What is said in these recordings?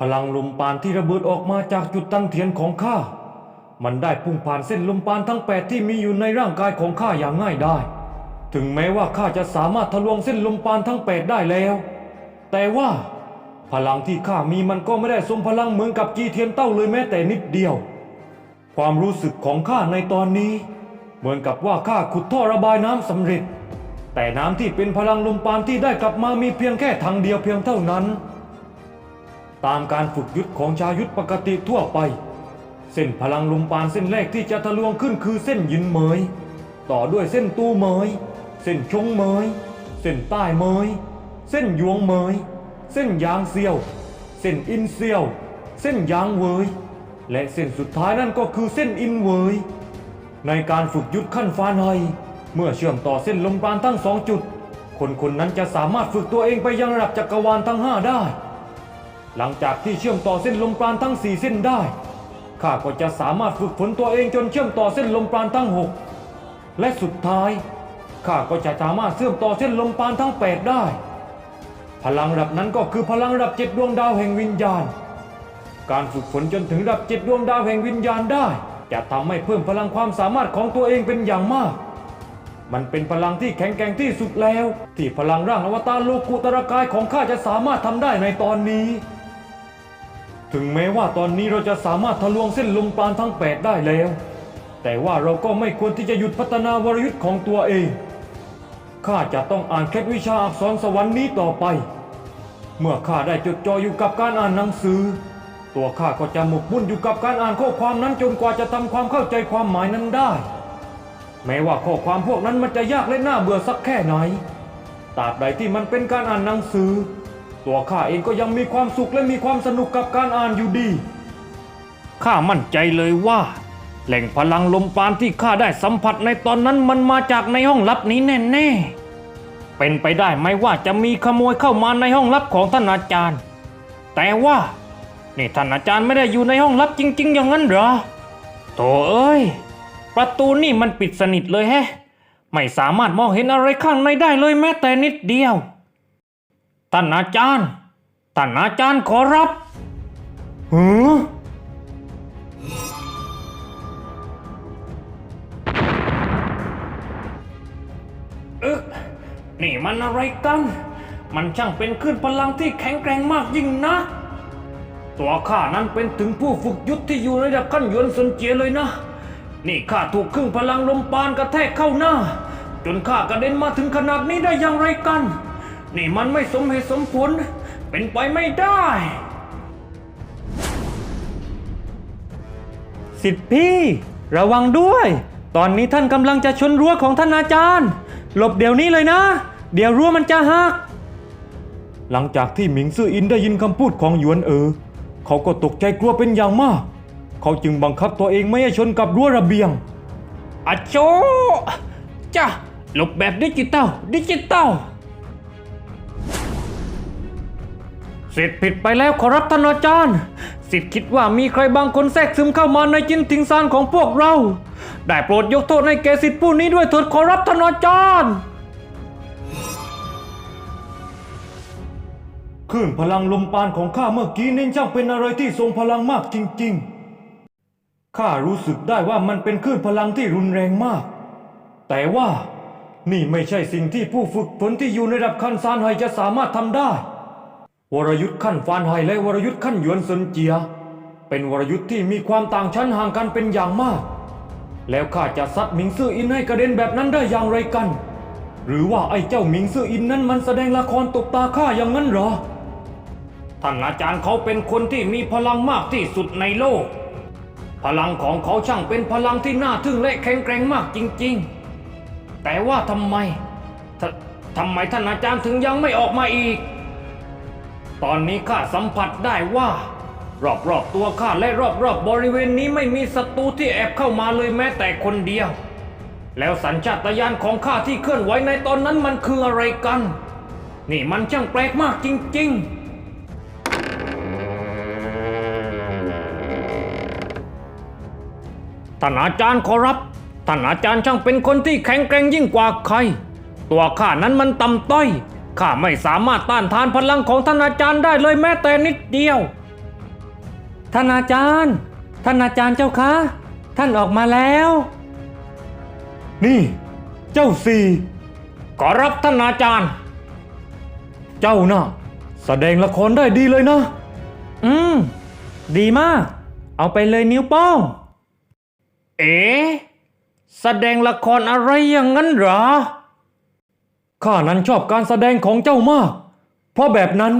พลังลมปานที่ระเบิดออกมาจากจุดตั้งเทียนของข้า มันได้พุ่งผ่านเส้นลมปานทั้งแปดที่มีอยู่ในร่างกายของข้าอย่างง่ายได้ ถึงแม้ว่าข้าจะสามารถทะลวงเส้นลมปานทั้งแปดได้แล้ว แต่ว่า พลังที่ข้ามีมันก็ไม่ได้ทรงพลังเหมือนกับจีเทียนเต้าเลยแม้แต่นิดเดียว ความรู้สึกของข้าในตอนนี้ เหมือนกับว่าข้าขุดท่อระบายน้ำสำเร็จ แต่น้ำที่เป็นพลังลมปานที่ได้กลับมามีเพียงแค่ทางเดียวเพียงเท่านั้น ตามการฝึกยุทธของชายุทธปกติทั่วไป เส้นพลังลมปานเส้นแรกที่จะทะลวงขึ้นคือเส้นยินเหมย ต่อด้วยเส้นตูเหมย เส้นชงเหมย เส้นใต้เหมย เส้นยวงเหมย เส้นยางเซียว เส้นอินเซียว เส้นยางเวย และเส้นสุดท้ายนั่นก็คือเส้นอินเวย ในการฝึกยุทธขั้นฟ้าในเมื่อเชื่อมต่อเส้นลมปราณทั้งสองจุด คนคนนั้นจะสามารถฝึกตัวเองไปยังระดับจักรวาลทั้งห้าได้ หลังจากที่เชื่อมต่อเส้นลมปราณทั้งสี่เส้นได้ ข้าก็จะสามารถฝึกฝนตัวเองจนเชื่อมต่อเส้นลมปราณทั้งหกและสุดท้ายข้าก็จะสามารถเชื่อมต่อเส้นลมปราณทั้งแปดได้ พลังระดับนั้นก็คือพลังระดับเจ็ดดวงดาวแห่งวิญญาณ การฝึกฝนจนถึงระดับเจ็ดดวงดาวแห่งวิญญาณได้ จะทำให้เพิ่มพลังความสามารถของตัวเองเป็นอย่างมากมันเป็นพลังที่แข็งแกร่งที่สุดแล้ว ที่พลังร่างอวตารโลกุตระกายของข้าจะสามารถทำได้ในตอนนี้ ถึงแม้ว่าตอนนี้เราจะสามารถทะลวงเส้นลมปราณทั้งแปดได้แล้ว แต่ว่าเราก็ไม่ควรที่จะหยุดพัฒนาวรยุทธ์ของตัวเอง ข้าจะต้องอ่านเคล็ดวิชาอักษรสวรรค์นี้ต่อไป เมื่อข้าได้จดจ่ออยู่กับการอ่านหนังสือ ตัวข้าก็จะหมกมุ่นอยู่กับการอ่านข้อความนั้นจนกว่าจะทำความเข้าใจความหมายนั้นได้ แม้ว่าข้อความพวกนั้นมันจะยากและน่าเบื่อสักแค่ไหนตราบใดที่มันเป็นการอ่านหนังสือ ตัวข้าเองก็ยังมีความสุขและมีความสนุกกับการอ่านอยู่ดี ข้ามั่นใจเลยว่า แหล่งพลังลมปานที่ข้าได้สัมผัสในตอนนั้นมันมาจากในห้องลับนี้แน่ๆ เป็นไปได้ไหมว่าจะมีขโมยเข้ามาในห้องลับของท่านอาจารย์ แต่ว่านี่ท่านอาจารย์ไม่ได้อยู่ในห้องลับจริง ๆ อย่างนั้นเหรอโถเอ้ย ประตูนี่มันปิดสนิทเลยแฮะ ไม่สามารถมองเห็นอะไรข้างในได้เลยแม้แต่นิดเดียว ท่านอาจารย์ท่านอาจารย์ขอรับหือเอ๊ะนี่มันอะไรกัน มันช่างเป็นคลื่นพลังที่แข็งแกร่งมากยิ่งนะ ตัวข้านั้นเป็นถึงผู้ฝึกยุทธที่อยู่ในระดับขั้นหยวนสนเจียเลยนะ นี่ข้าถูกครึ่งพลังลมปานกระแทกเข้าหน้า จนข้ากระเด็นมาถึงขนาดนี้ได้อย่างไรกัน นี่มันไม่สมเหตุสมผล เป็นไปไม่ได้ สิทธิพี่ ระวังด้วย ตอนนี้ท่านกำลังจะชนรั้วของท่านอาจารย์ หลบเดี๋ยวนี้เลยนะ เดี๋ยวรั้วมันจะหัก หลังจากที่หมิงซื่ออินได้ยินคำพูดของหยวนเออ เขาก็ตกใจกลัวเป็นอย่างมาก เขาจึงบังคับตัวเองไม่ให้ชนกับรั้วระเบียงอโจจ้ะหลบแบบดิจิตอลดิจิตอล สิทธิ์ผิดไปแล้วขอรับท่านอาจารย์ สิทธิ์คิดว่ามีใครบางคนแทรกซึมเข้ามาในจินทิงซานของพวกเรา ได้โปรดยกโทษให้แกสิทธิ์ผู้นี้ด้วยเถิดขอรับท่านอาจารย์คลื่นพลังลมปานของข้าเมื่อกี้นี่ช่างเป็นอะไรที่ทรงพลังมากจริงๆ ข้ารู้สึกได้ว่ามันเป็นคลื่นพลังที่รุนแรงมาก แต่ว่านี่ไม่ใช่สิ่งที่ผู้ฝึกฝนที่อยู่ในระดับขั้นซานไฮจะสามารถทำได้ วรยุทธ์ขั้นฟานไฮและวรยุทธ์ขั้นหยวนเซินเจีย เป็นวรยุทธ์ที่มีความต่างชั้นห่างกันเป็นอย่างมาก แล้วข้าจะซัดหมิงซื่ออินให้กระเด็นแบบนั้นได้อย่างไรกัน หรือว่าไอ้เจ้าหมิงซื่ออินนั้นมันแสดงละครตบตาข้าอย่างนั้นเหรอท่านอาจารย์เขาเป็นคนที่มีพลังมากที่สุดในโลก พลังของเขาช่างเป็นพลังที่น่าทึ่งและแข็งแกร่งมากจริง ๆ แต่ว่าทำไมททำไมท่านอาจารย์ถึงยังไม่ออกมาอีก ตอนนี้ข้าสัมผัสได้ว่า รอบๆตัวข้าและรอบๆบบริเวณนี้ไม่มีศัตรูที่แอบเข้ามาเลยแม้แต่คนเดียว แล้วสัญชาตญาณของข้าที่เคลื่อนไหวในตอนนั้นมันคืออะไรกัน นี่มันช่างแปลกมากจริง ๆท่านอาจารย์ขอรับ ท่านอาจารย์ช่างเป็นคนที่แข็งแกร่งยิ่งกว่าใคร ตัวข้านั้นมันต่ำต้อย ข้าไม่สามารถต้านทานพลังของท่านอาจารย์ได้เลยแม้แต่นิดเดียว ท่านอาจารย์ ท่านอาจารย์เจ้าคะ ท่านออกมาแล้ว นี่ เจ้าสี่ขอรับท่านอาจารย์ เจ้าน่ะแสดงละครได้ดีเลยนะ อืม ดีมาก เอาไปเลยนิ้วโป้ง เอ๋แสดงละครอะไรอย่างนั้นเหรอ ข้านั้นชอบการแสดงของเจ้ามาก เพราะแบบนั้น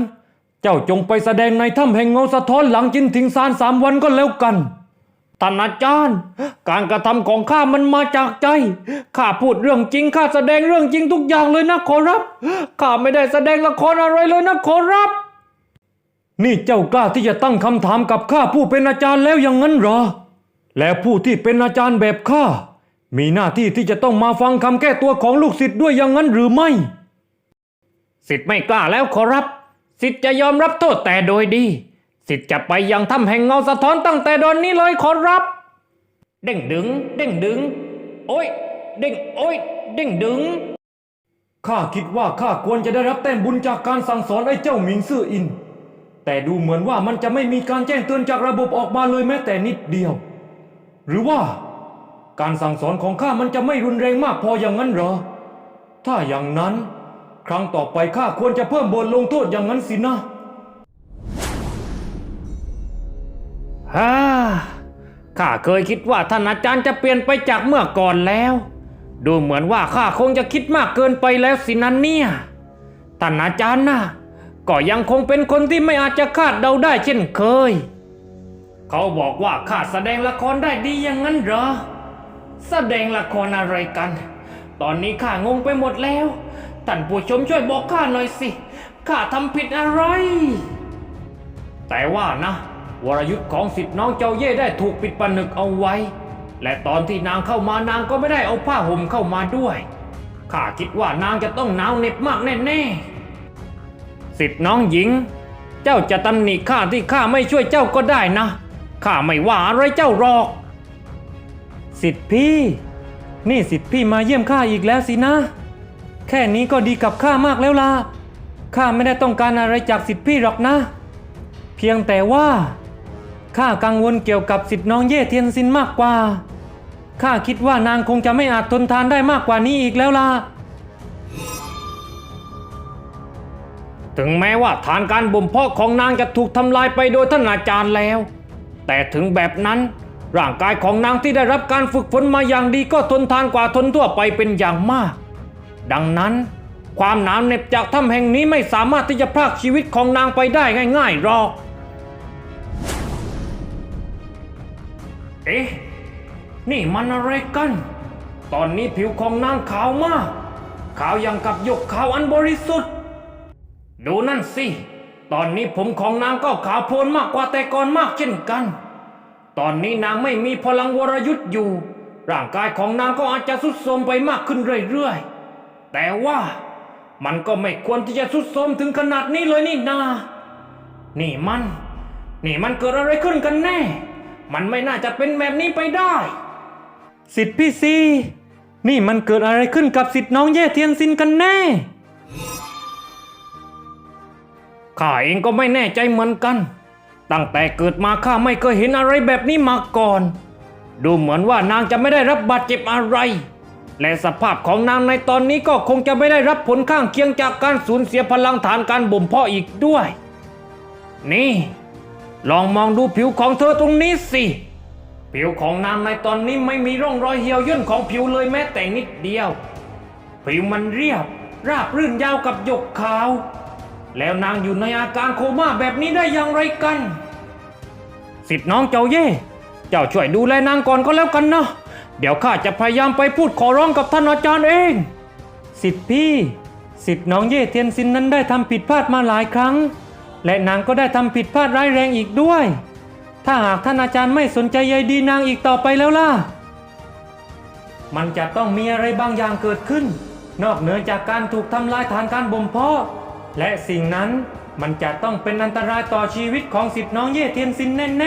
เจ้าจงไปแสดงในถ้ำแห่งเงาสะท้อนหลังจินถิงซานสามวันก็แล้วกันท่านอาจารย์ การกระทำของข้ามันมาจากใจ ข้าพูดเรื่องจริง ข้าแสดงเรื่องจริงทุกอย่างเลยนะขอรับ ข้าไม่ได้แสดงละครอะไรเลยนะขอรับ นี่เจ้ากล้าที่จะตั้งคำถามกับข้าผู้เป็นอาจารย์แล้วอย่างนั้นเหรอ และผู้ที่เป็นอาจารย์แบบข้า มีหน้าที่ที่จะต้องมาฟังคำแก้ตัวของลูกศิษย์ด้วยอย่างนั้นหรือไม่สิทธิ์ไม่กล้าแล้วขอรับสิทธิ์จะยอมรับโทษแต่โดยดีสิทธิ์จะไปยังถ้ำแห่งเงาสะท้อนตั้งแต่ตอนนี้เลยขอรับ เด้งดึง เด้งดึง โอ้ย เด้งโอ้ย เด้งดึง ข้าคิดว่าข้าควรจะได้รับแต้มบุญจากการสั่งสอนไอ้เจ้าหมิงซื่ออิน แต่ดูเหมือนว่ามันจะไม่มีการแจ้งเตือนจากระบบออกมาเลยแม้แต่นิดเดียว หรือว่า การสั่งสอนของข้ามันจะไม่รุนแรงมากพออย่างนั้นเหรอ ถ้าอย่างนั้น ครั้งต่อไปข้าควรจะเพิ่มบทลงโทษอย่างนั้นสินะฮ่าข้าเคยคิดว่าท่านอาจารย์จะเปลี่ยนไปจากเมื่อก่อนแล้ว ดูเหมือนว่าข้าคงจะคิดมากเกินไปแล้วสินะเนี่ยท่านอาจารย์นะก็ยังคงเป็นคนที่ไม่อาจจะคาดเดาได้เช่นเคย เขาบอกว่าข้าแสดงละครได้ดีอย่างนั้นเหรอ แสดงละครอะไรกัน ตอนนี้ข้างงไปหมดแล้ว ท่านผู้ชมช่วยบอกข้าหน่อยสิ ข้าทำผิดอะไร แต่ว่านะ วรยุทธ์ของสิทธิ์น้องเจ้าเย่ได้ถูกปิดปนึกเอาไว้ และตอนที่นางเข้ามานางก็ไม่ได้เอาผ้าห่มเข้ามาด้วย ข้าคิดว่านางจะต้องหนาวเหน็บมากแน่ๆ สิทธิ์น้องหญิง เจ้าจะตำหนิข้าที่ข้าไม่ช่วยเจ้าก็ได้นะ ข้าไม่ว่าอะไรเจ้าหรอก สิทธิ์พี่ นี่สิทธิ์พี่มาเยี่ยมข้าอีกแล้วสินะ แค่นี้ก็ดีกับข้ามากแล้วล่ะข้าไม่ได้ต้องการอะไรจากสิทธิ์พี่หรอกนะ เพียงแต่ว่าข้ากังวลเกี่ยวกับสิทธิ์น้องเย่เทียนซินมากกว่าข้าคิดว่านางคงจะไม่อาจทนทานได้มากกว่านี้อีกแล้วล่ะถึงแม้ว่าฐานการบ่มเพาะของนางจะถูกทำลายไปโดยท่านอาจารย์แล้ว แต่ถึงแบบนั้น ร่างกายของนางที่ได้รับการฝึกฝนมาอย่างดีก็ทนทานกว่าทนทั่วไปเป็นอย่างมาก ดังนั้น ความหนาวเหน็บจากถ้ำแห่งนี้ไม่สามารถที่จะพรากชีวิตของนางไปได้ง่ายๆหรอก เอ๊ะ นี่มันอะไรกัน ตอนนี้ผิวของนางขาวมาก ขาวอย่างกับหยกขาวอันบริสุทธิ์ ดูนั่นสิ ตอนนี้ผมของนางก็ขาวโพลนมากกว่าแต่ก่อนมากเช่นกัน ตอนนี้นางไม่มีพลังวรยุทธ์อยู่ ร่างกายของนางก็อาจจะสุดโทรมไปมากขึ้นเรื่อยๆ แต่ว่ามันก็ไม่ควรที่จะสุดโทรมถึงขนาดนี้เลยนี่นา นี่มัน นี่มันเกิดอะไรขึ้นกันแน่ มันไม่น่าจะเป็นแบบนี้ไปได้ สิทธิ์พี่ซีนี่มันเกิดอะไรขึ้นกับสิทธิ์น้องแย่เทียนซินกันแน่ ข้าเองก็ไม่แน่ใจเหมือนกัน ตั้งแต่เกิดมาข้าไม่เคยเห็นอะไรแบบนี้มาก่อน ดูเหมือนว่านางจะไม่ได้รับบาดเจ็บอะไร และสภาพของนางในตอนนี้ก็คงจะไม่ได้รับผลข้างเคียงจากการสูญเสียพลังฐานการบ่มเพาะอีกด้วย นี่ ลองมองดูผิวของเธอตรงนี้สิ ผิวของนางในตอนนี้ไม่มีร่องรอยเหี่ยวย่นของผิวเลยแม้แต่นิดเดียว ผิวมันเรียบ ราบรื่นยาวกับหยกขาว แล้วนางอยู่ในอาการโคม่าแบบนี้ได้อย่างไรกัน สิทธิ์น้องเจ้าเย่เจ้าช่วยดูแลนางก่อนก็แล้วกันนะเดี๋ยวข้าจะพยายามไปพูดขอร้องกับท่านอาจารย์เอง สิทธิ์พี่ สิทธิ์น้องเย่เทียนซินนั้นได้ทำผิดพลาดมาหลายครั้ง และนางก็ได้ทำผิดพลาดร้ายแรงอีกด้วย ถ้าหากท่านอาจารย์ไม่สนใจใยดีนางอีกต่อไปแล้วล่ะ มันจะต้องมีอะไรบางอย่างเกิดขึ้น นอกเหนือจากการถูกทำลายฐานการบ่มเพาะ และสิ่งนั้นมันจะต้องเป็นอันตรายต่อชีวิตของสิทธิ์น้องเย่เทียนซินแน่ๆ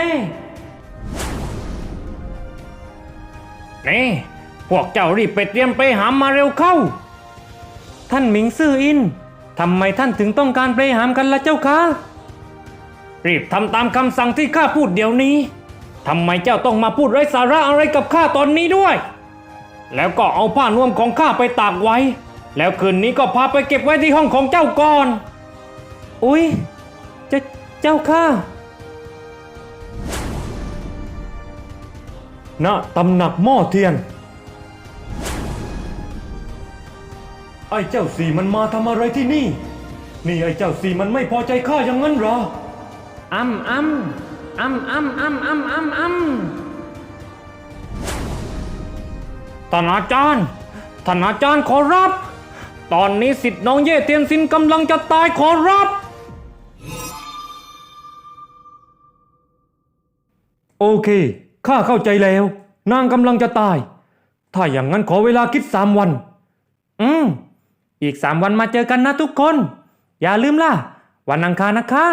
นี่ พวกเจ้ารีบไปเตรียมไปหามมาเร็วเข้า ท่านหมิงซื่ออินทำไมท่านถึงต้องการไปหามกันละเจ้าคะ รีบทำตามคำสั่งที่ข้าพูดเดี๋ยวนี้ทำไมเจ้าต้องมาพูดไร้สาระอะไรกับข้าตอนนี้ด้วย แล้วก็เอาผ้านวมของข้าไปตากไว้ แล้วคืนนี้ก็พาไปเก็บไว้ที่ห้องของเจ้าก่อน อุ๊ย เจ้าเจ้าข้าณตำหนักหม้อเทียน ไอ้เจ้าสีมันมาทำอะไรที่นี่ นี่ไอ้เจ้าสีมันไม่พอใจข้าอย่างนั้นเหรออ้ำอ้ำอ้ำอ้ำอ้ำอ้ำอ้ำอ้ำท่านอาจารย์ท่านอาจารย์ขอรับ ตอนนี้สิทธิ์น้องเย่เตียนซินกำลังจะตายขอรับ โอเค ข้าเข้าใจแล้ว นางกำลังจะตาย ถ้าอย่างนั้นขอเวลาคิดสามวัน อืม อีกสามวันมาเจอกันนะทุกคน อย่าลืมล่ะ วันอังคารนะคะ